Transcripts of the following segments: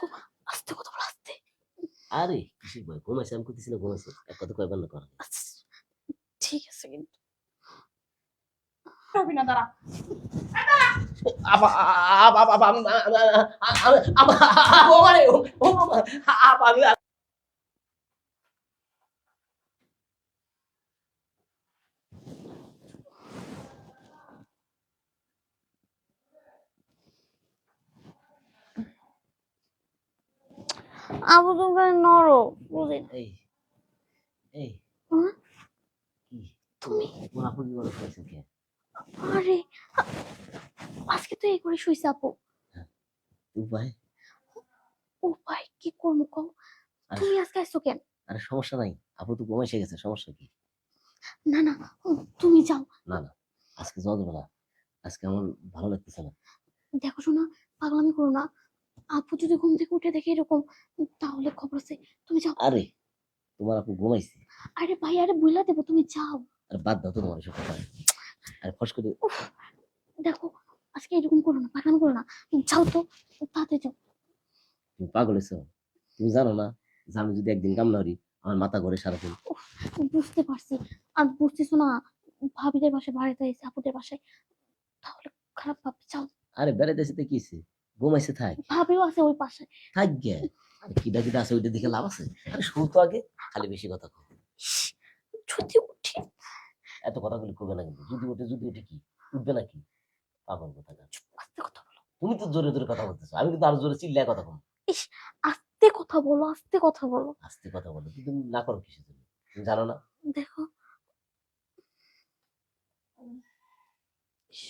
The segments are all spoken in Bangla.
দেখো আস্তে কথা বল আস্তে আরে কিসের ভয় ঘুমাইছে আমি করতেছি না ঘুমাইছে এক কথা কয়বার না করা আচ্ছা, ঠিক আছে কিন্তু হবে না দাঁড়া আমি নরো বুঝি। এই এই। হ্যাঁ? কি? তুমি? কি আরে আজকে তো এই করে শুইছে আপু। উপায়? ও ভাই কি করব কও? তুমি আজকে আসছো কেন? আরে সমস্যা নাই। আপু তো ঘুমাইছে গেছে সমস্যা কি? না না তুমি যাও। না না আজকে যাওয়া যাবে না। আজকে আমার ভালো লাগতেছে না। দেখো শোনা পাগলামি করো না। আপু যদি ঘুম থেকে উঠে দেখে এরকম তাহলে খবর আছে। তুমি যাও। আরে তোমার আপু ঘুমাইছে? আরে ভাই আরে বুঝলা দেবো তুমি যাও। আর বাদ দাও তো তোমার এসব কথা। আরে ফস করে দেখো আজকে এরকম করো না পাগলামি করো না। যাও তো তাতে যাও। তুমি পাগল হয়েছো? তুমি জানো না? যে আমি যদি একদিন কামনা করি আমার মাথা ঘরে সারাদিন। বুঝতে পারছি। আর বুঝতেছো না ভাবিদের বাসায় বাড়িতে এসে আপুদের বাসায় তাহলে খারাপ ভাববে যাও। আরে বেড়াইতে এসে কি ঘুমাইছে থাক। ভাবিও আছে ওই পাশে। থাক গে। কিডা কিডা আছে ওইটা দেখে লাভ আছে? আরে শুন তো আগে খালি বেশি কথা কও। ইস, যদি উঠি। এত কথা বলে করবে না কিন্তু যদি ওঠে যদি ওঠে কি? উঠবে নাকি? পাগল কথা আস্তে কথা বলো। তুমি তো জোরে জোরে কথা বলতেছো আমি কিন্তু আরও জোরে চিল্লায় কথা কম। আস্তে কথা বলো আস্তে কথা বলো। আস্তে কথা বলো তুমি না করো জন্য? তুমি জানো না? দেখো ইস,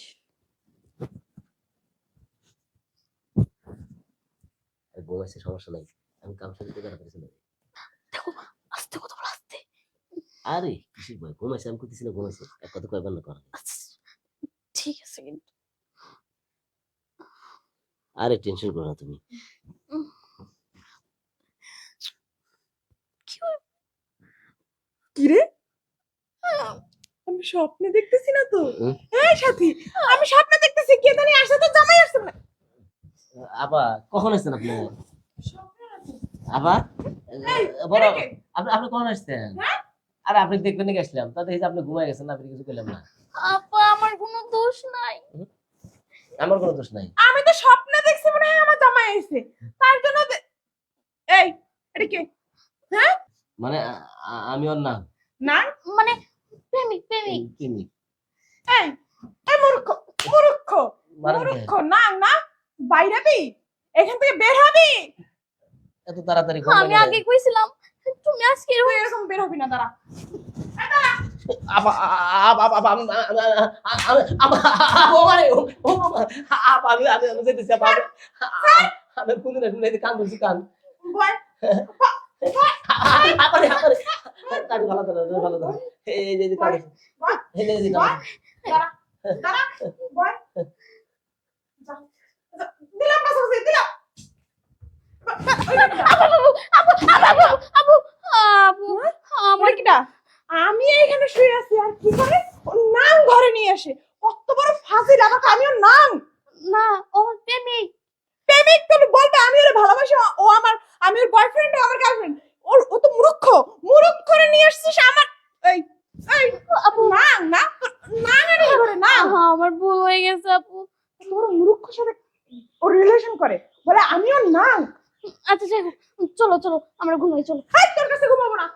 আরে ঘুমাইছে সমস্যা নাই। আমি কাম করে দেখো আস্তে কথা বলো আস্তে। আরে কিসের ভয়? ঘুমাইছে আমি করতেছি না ঘুমাইছে। এক কথা কয়বার না করা। আচ্ছা, ঠিক আছে কিন্তু। আরে টেনশন করো না তুমি। কি হলো? কিরে আমি স্বপ্নে দেখতেছি না তো? এই সাথী আমি স্বপ্নে দেখতেছি কে জানি আসে তো জামাই আসছে না। আবার কখন আসছেন আপনি? আবার বড় আপনি আপনি কখন আসছেন? হ্যাঁ? আরে আপনি দেখবেন নাকি আসলাম। আপনি গেছেন আপনি কিছু করলাম না। আপা আমার কোনো দোষ নাই। আমার কোনো দোষ নাই। আমি তো স্বপ্নে দেখছি মনে হয় আমার জামাই এসে তার জন্য এই এটা কে? মানে আ- আ- আমি ওর না না মানে প্রেমিক প্রেমিক। কিনি এই এই মূর্খ মূর্খ মানে মূর্খ না না বাইরে এখান থেকে বের হবি। এত তাড়াতাড়ি আমি আগে কইছিলাম তুমি আজকে এরকম এরকম বের হবি না দাঁড়া। দিলাম পাশাপাশি দিলাম আপু আপু আপু আপু আপু আমার আমার কিটা আমি এখানে শুয়ে আছি আর কি করে? ওর নাম ঘরে নিয়ে আসে। কত বড় ফাঁসি আমাকে আমি ওর নাম। না ও প্রেমিক। প্রেমিক তো বলবে আমি ওর ভালোবাসি ও আমার আমি ওর বয়ফ্রেন্ড ও আমার গার্লফ্রেন্ড ওর ও তো মূর্খ। মূর্খ করে নিয়ে আসছিস আমার এই এই আপু। না না না না না করে না আমার ভুল হয়ে গেছে আপু। তোর মূর্খ সাথে ও রিলেশন করে। বলে আমি ওর নাম। আচ্ছা চলো চলো আমরা ঘুমাই চলো। তোর কাছে ঘুমাবো না।